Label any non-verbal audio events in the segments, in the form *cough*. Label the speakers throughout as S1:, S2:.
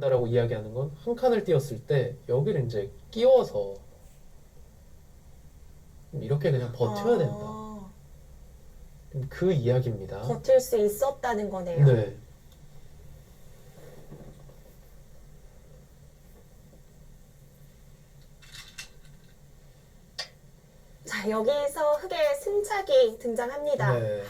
S1: 한다라고 이야기하는 건 한 칸을 띄었을 때 여기를 이제 끼워서 이렇게 그냥 버텨야 된다.
S2: 아,
S1: 그 이야기입니다.
S2: 버틸 수 있었다는 거네요.
S1: 네.
S2: 자, 여기서 흙의 승착이 등장합니다.
S1: 네.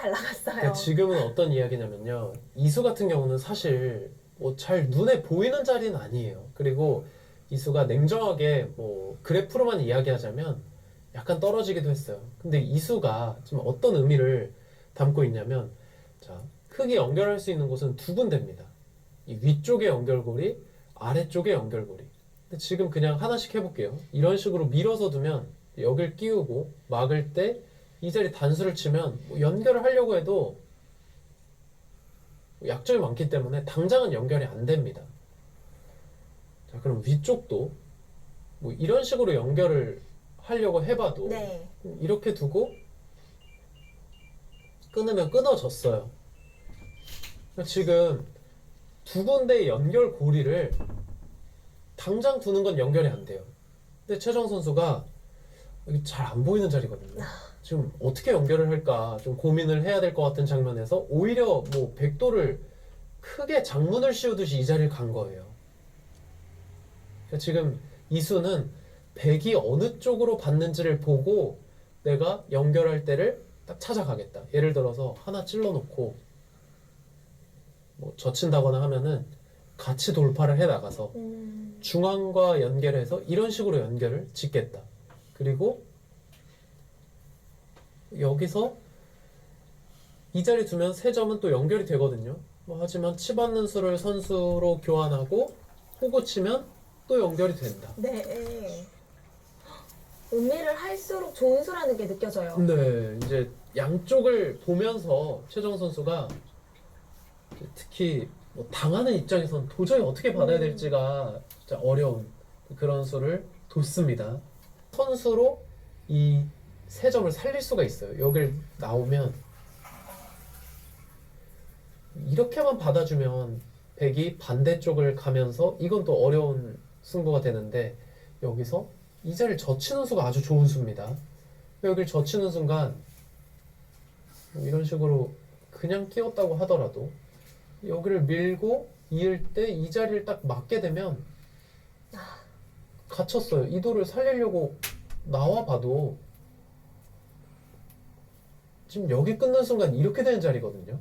S2: 갈라갔어요.
S1: 근데 지금은 어떤 이야기냐면요. 이수 같은 경우는 사실 뭐 잘 눈에 보이는 자리는 아니에요. 그리고 이수가 냉정하게 뭐 그래프로만 이야기하자면 약간 떨어지기도 했어요. 근데 이수가 지금 어떤 의미를 담고 있냐면 자, 크게 연결할 수 있는 곳은 두 군데입니다. 이 위쪽의 연결고리, 아래쪽의 연결고리. 근데 지금 그냥 하나씩 해볼게요. 이런 식으로 밀어서 두면 여길 끼우고 막을 때 이 자리 단수를 치면 뭐 연결을 하려고 해도 약점이 많기 때문에 당장은 연결이 안 됩니다. 자, 그럼 위쪽도 뭐 이런 식으로 연결을 하려고 해봐도
S2: 네.
S1: 이렇게 두고 끊으면 끊어졌어요. 그러니까 지금 두 군데의 연결 고리를 당장 두는 건 연결이 안 돼요. 근데 최정 선수가 잘 안 보이는 자리거든요. 지금 어떻게 연결을 할까 좀 고민을 해야 될 것 같은 장면에서 오히려 뭐 백도를 크게 장문을 씌우듯이 이 자리를 간 거예요. 그러니까 지금 이수는 백이 어느 쪽으로 받는지를 보고 내가 연결할 때를 딱 찾아가겠다. 예를 들어서 하나 찔러놓고 뭐 젖힌다거나 하면은 같이 돌파를 해 나가서
S2: 음,
S1: 중앙과 연결해서 이런 식으로 연결을 짓겠다. 그리고 여기서 이 자리 두면 세 점은 또 연결이 되거든요. 뭐 하지만 치받는 수를 선수로 교환하고 호구 치면 또 연결이 된다.
S2: 네. 음미를 할수록 좋은 수라는 게 느껴져요.
S1: 네, 이제 양쪽을 보면서 최정 선수가 특히 뭐 당하는 입장에선 도저히 어떻게 받아야
S2: 음.
S1: 될지가 진짜 어려운 그런 수를 뒀습니다. 선수로 이 세 점을 살릴 수가 있어요. 여길 나오면 이렇게만 받아주면 백이 반대쪽을 가면서 이건 또 어려운 승부가 되는데 여기서 이 자리를 젖히는 수가 아주 좋은 수입니다. 여기를 젖히는 순간 뭐 이런 식으로 그냥 끼웠다고 하더라도 여기를 밀고 이을 때 이 자리를 딱 맞게 되면 갇혔어요. 이 돌을 살리려고 나와 봐도 지금 여기 끊는 순간 이렇게 되는 자리거든요.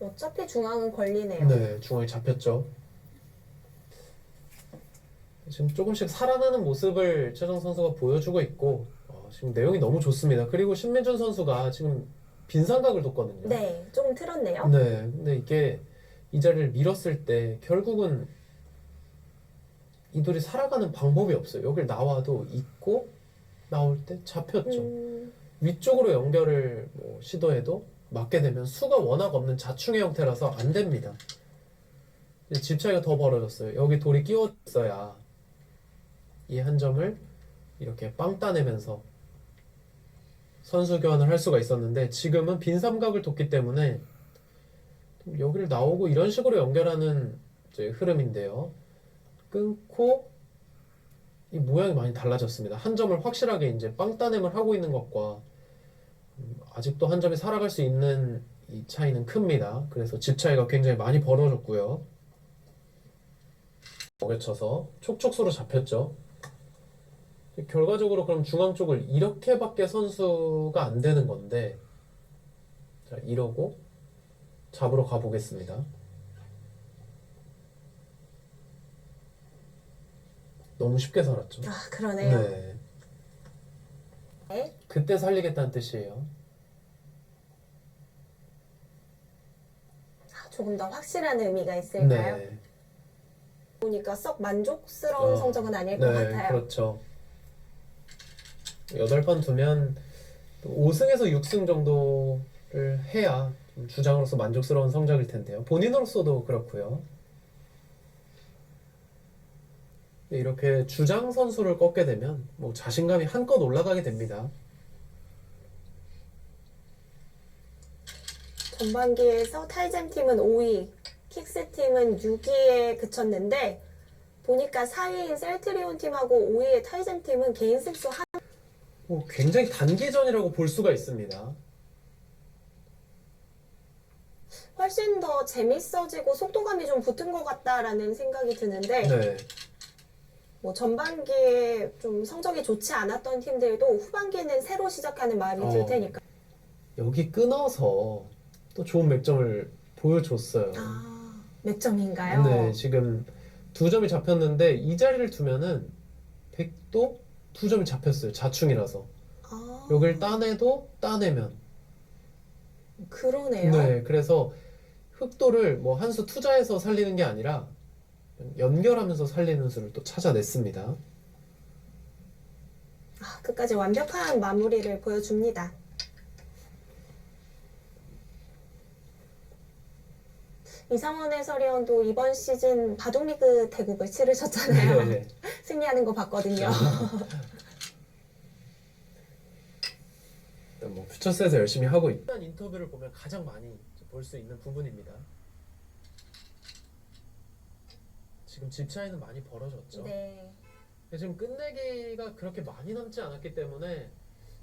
S2: 어차피 중앙은 걸리네요.
S1: 네, 중앙이 잡혔죠. 지금 조금씩 살아나는 모습을 최정 선수가 보여주고 있고 어, 지금 내용이 너무 좋습니다. 그리고 신민준 선수가 지금 빈상각을 뒀거든요.
S2: 네, 조금 틀었네요.
S1: 네, 근데 이게 이 자리를 밀었을 때 결국은 이 돌이 살아가는 방법이 없어요. 여길 나와도 있고 나올 때 잡혔죠.
S2: 음,
S1: 위쪽으로 연결을 뭐 시도해도 맞게 되면 수가 워낙 없는 자충의 형태라서 안 됩니다. 집 차이가 더 벌어졌어요. 여기 돌이 끼워져야 이 한 점을 이렇게 빵 따내면서 선수 교환을 할 수가 있었는데 지금은 빈 삼각을 뒀기 때문에 여기를 나오고 이런 식으로 연결하는 흐름인데요. 끊고 이 모양이 많이 달라졌습니다. 한 점을 확실하게 이제 빵 따냄을 하고 있는 것과 음, 아직도 한 점이 살아갈 수 있는 이 차이는 큽니다. 그래서 집 차이가 굉장히 많이 벌어졌고요. 벽에 쳐서 촉촉수로 잡혔죠. 결과적으로 그럼 중앙 쪽을 이렇게밖에 선수가 안 되는 건데 자 이러고 잡으러 가보겠습니다. 너무 쉽게 살았죠.
S2: 아, 그러네요.
S1: 네.
S2: 네.
S1: 그때 살리겠다는 뜻이에요.
S2: 아, 조금 더 확실한 의미가 있을까요?
S1: 네.
S2: 보니까 썩 만족스러운
S1: 어,
S2: 성적은 아닐 것
S1: 네,
S2: 같아요.
S1: 그렇죠. 여덟 판 두면 5승에서 6승 정도를 해야 음, 주장으로서 만족스러운 성적일 텐데요. 본인으로서도 그렇고요. 네, 이렇게 주장 선수를 꺾게 되면 뭐 자신감이 한껏 올라가게 됩니다.
S2: 전반기에서 타이젠 팀은 5위, 킥스 팀은 6위에 그쳤는데 보니까 4위인 셀트리온 팀하고 5위의 타이젠 팀은 개인 승수 한
S1: 뭐 굉장히 단기전이라고 볼 수가 있습니다.
S2: 훨씬 더 재밌어지고 속도감이 좀 붙은 것 같다라는 생각이 드는데
S1: 네.
S2: 뭐 전반기에 좀 성적이 좋지 않았던 팀들도 후반기에는 새로 시작하는 마음이 들
S1: 어.
S2: 테니까
S1: 여기 끊어서 또 좋은 맥점을 보여줬어요.
S2: 아, 몇 점인가요?
S1: 네, 지금 두 점이 잡혔는데 이 자리를 두면은 100도 두 점이 잡혔어요. 자충이라서.
S2: 아,
S1: 여길 따내도 따내면.
S2: 그러네요.
S1: 네, 그래서 흑도를 뭐 한 수 투자해서 살리는 게 아니라 연결하면서 살리는 수를 또 찾아냈습니다.
S2: 아, 끝까지 완벽한 마무리를 보여줍니다. 이상원 해설위원도 이번 시즌 바둑리그 대국을 치르셨잖아요.
S1: 네. *laughs*
S2: 승리하는 거 봤거든요. *laughs*
S1: 일단 뭐 퓨처스에서 열심히 하고 있다. 인터뷰를 보면 가장 많이 볼 수 있는 부분입니다. 지금 집 차이는 많이 벌어졌죠.
S2: 네.
S1: 근데 지금 끝내기가 그렇게 많이 남지 않았기 때문에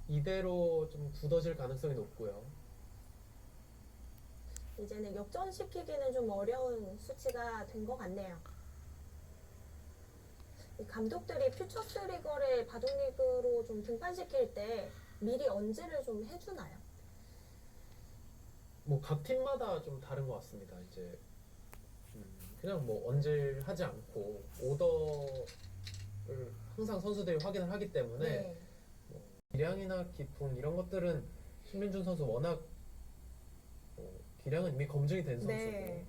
S1: 이대로 좀 굳어질 가능성이 높고요.
S2: 이제는 역전시키기는 좀 어려운 수치가 된 것 같네요. 이 감독들이 퓨처스 리거를 바둑리그로 좀 등판시킬 때 미리 언제를 좀 해주나요?
S1: 뭐 각 팀마다 좀 다른 것 같습니다. 이제 음, 그냥 뭐 언제 하지 않고 오더를 항상 선수들이 확인을 하기 때문에
S2: 네.
S1: 기량이나 기풍 이런 것들은 신민준 선수 워낙 뭐 기량은 이미 검증이 된 선수고
S2: 네.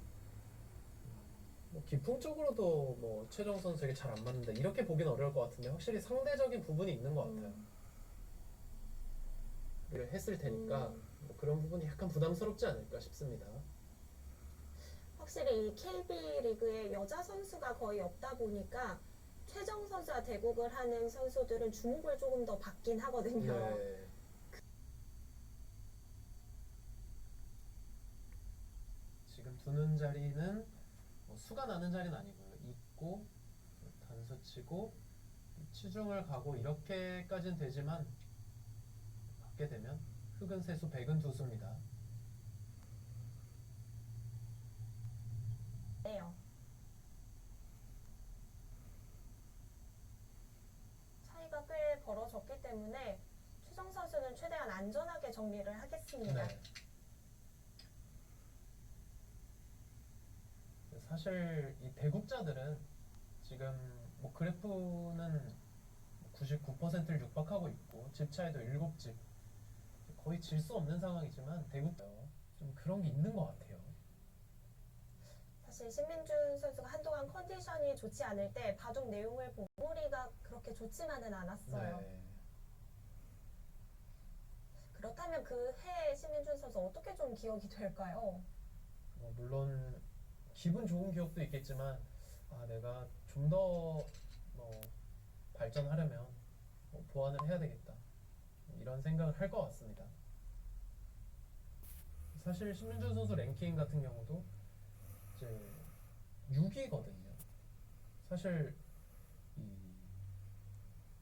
S1: 뭐 기풍 쪽으로도 뭐 최정 선수에게 잘 안 맞는다 이렇게 보긴 어려울 것 같은데 확실히 상대적인 부분이 있는 것 같아요.
S2: 음.
S1: 했을 테니까
S2: 음.
S1: 뭐 그런 부분이 약간 부담스럽지 않을까 싶습니다.
S2: 확실히 이 KB 리그에 여자 선수가 거의 없다 보니까 최정 선수와 대국을 하는 선수들은 주목을 조금 더 받긴 하거든요.
S1: 네. 지금 두는 자리는 뭐 수가 나는 자리는 아니고요. 있고 단수 치고 치중을 가고 이렇게까지는 되지만 받게 되면 흑은 세수 백은 두수입니다.
S2: 네요. 차이가 꽤 벌어졌기 때문에 최정 선수는 최대한 안전하게 정리를 하겠습니다.
S1: 네. 사실 이 대국자들은 지금 뭐 그래프는 99%를 육박하고 있고 집 차이도 7집 거의 질 수 없는 상황이지만 대국 좀 그런 게 있는 것 같아요.
S2: 사실 신민준 선수가 한동안 컨디션이 좋지 않을 때 바둑 내용을 보고 머리가 그렇게 좋지만은 않았어요.
S1: 네.
S2: 그렇다면 그해 신민준 선수 어떻게 좀 기억이 될까요?
S1: 뭐 물론 기분 좋은 기억도 있겠지만 아 내가 좀더뭐 발전하려면 뭐 보완을 해야 되겠다 이런 생각을 할 것 같습니다. 사실 신민준 선수 랭킹 같은 경우도 이제 6위거든요. 사실 이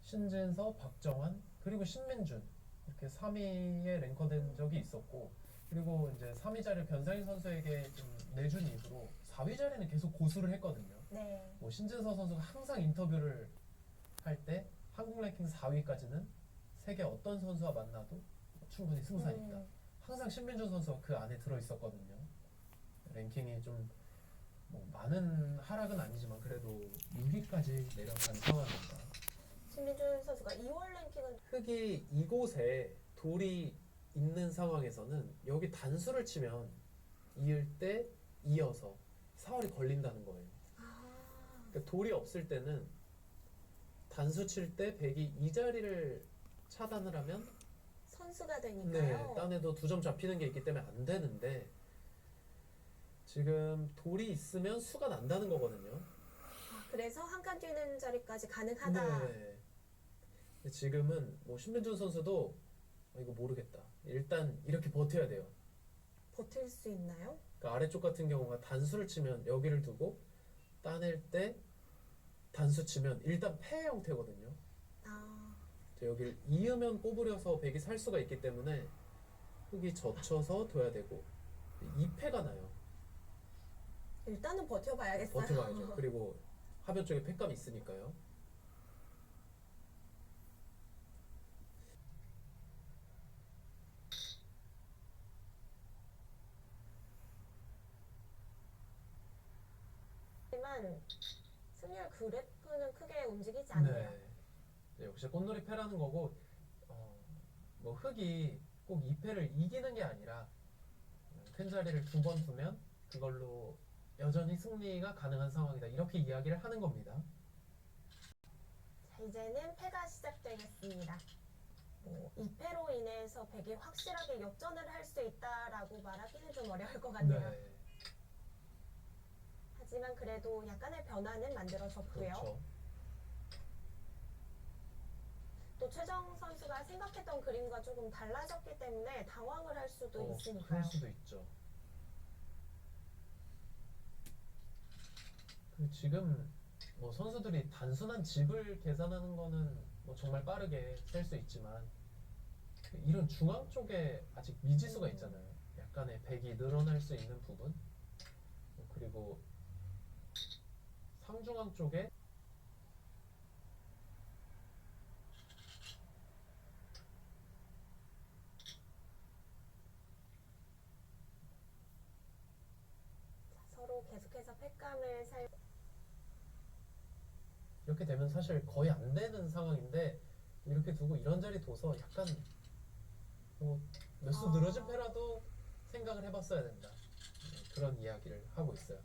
S1: 신진서, 박정환 그리고 신민준 이렇게 3위에 랭커된 적이 있었고 그리고 이제 3위 자리를 변상일 선수에게 좀 내준 이후로 4위 자리는 계속 고수를 했거든요.
S2: 네.
S1: 뭐 신진서 선수가 항상 인터뷰를 할 때 한국 랭킹 4위까지는 세계 어떤 선수와 만나도 충분히 승산이 있다.
S2: 음,
S1: 항상 신민준 선수가 그 안에 들어 있었거든요. 랭킹이 좀 뭐 많은 하락은 아니지만 그래도 6위까지 내려간 상황입니다.
S2: 신민준 선수가 2월 랭킹은
S1: 흙이 이곳에 돌이 있는 상황에서는 여기 단수를 치면 이을 때 이어서 사월이 걸린다는 거예요.
S2: 아,
S1: 그러니까 돌이 없을 때는 단수 칠 때 백이 이 자리를 차단을 하면
S2: 선수가
S1: 네,
S2: 되니까요.
S1: 딴에도 두 점 잡히는 게 있기 때문에 안 되는데 지금 돌이 있으면 수가 난다는 거거든요.
S2: 아, 그래서 한 칸 뛰는 자리까지 가능하다.
S1: 네. 근데 지금은 뭐 신민준 선수도 아, 이거 모르겠다. 일단 이렇게 버텨야 돼요.
S2: 버틸 수 있나요?
S1: 그러니까 아래쪽 같은 경우가 단수를 치면 여기를 두고 따낼 때 단수 치면 일단 패 형태거든요.
S2: 아,
S1: 이제 여기를 이으면 꼬부려서 백이 살 수가 있기 때문에 흙이 젖혀서 둬야 되고 2패가 나요.
S2: 일단은 버텨봐야겠어요.
S1: 버텨봐야죠. *laughs* 그리고 하변 쪽에 팩감이 있으니까요.
S2: 하지만 승률 그래프는 크게 움직이지 않네요.
S1: 네, 역시 꽃놀이 패라는 거고 어, 뭐 흙이 꼭 2패를 이기는 게 아니라 음, 큰 자리를 두 번 두면 그걸로 여전히 승리가 가능한 상황이다. 이렇게 이야기를 하는 겁니다.
S2: 자, 이제는 패가 시작되겠습니다. 뭐 2패로 인해서 백이 확실하게 역전을 할 수 있다라고 말하기는 좀 어려울 것 같네요.
S1: 네,
S2: 하지만 그래도 약간의 변화는 만들어졌고요.
S1: 그렇죠.
S2: 또 최정 선수가 생각했던 그림과 조금 달라졌기 때문에 당황을 할 수도
S1: 어,
S2: 있으니까요.
S1: 그럴 수도 있죠. 지금 뭐 선수들이 단순한 집을 계산하는 거는 뭐 정말 빠르게 셀 수 있지만 그 이런 중앙 쪽에 아직 미지수가
S2: 음.
S1: 있잖아요. 약간의 백이 늘어날 수 있는 부분 어, 그리고 상중앙 쪽에
S2: 자, 서로 계속해서 패감을 살
S1: 이렇게 되면 사실 거의 안 되는 상황인데 이렇게 두고 이런 자리 둬서 약간 뭐몇수
S2: 아.
S1: 늘어진 패라도 생각을 해봤어야 된다 네, 그런 이야기를 하고 있어요.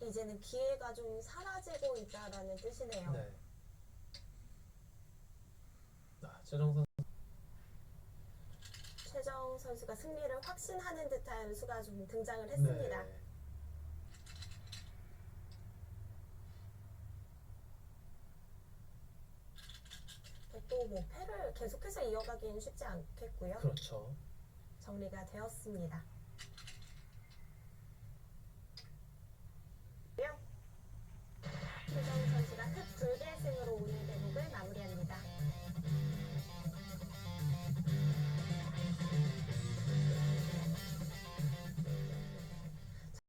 S2: 이제는 기회가 좀 사라지고 있다라는 뜻이네요.
S1: 네. 아, 최정 선
S2: 최정 선수가 승리를 확신하는 듯한 수가 좀 등장을 했습니다.
S1: 네.
S2: 또뭐 패를 계속해서 이어가기는 쉽지 않겠고요.
S1: 그렇죠.
S2: 정리가 되었습니다.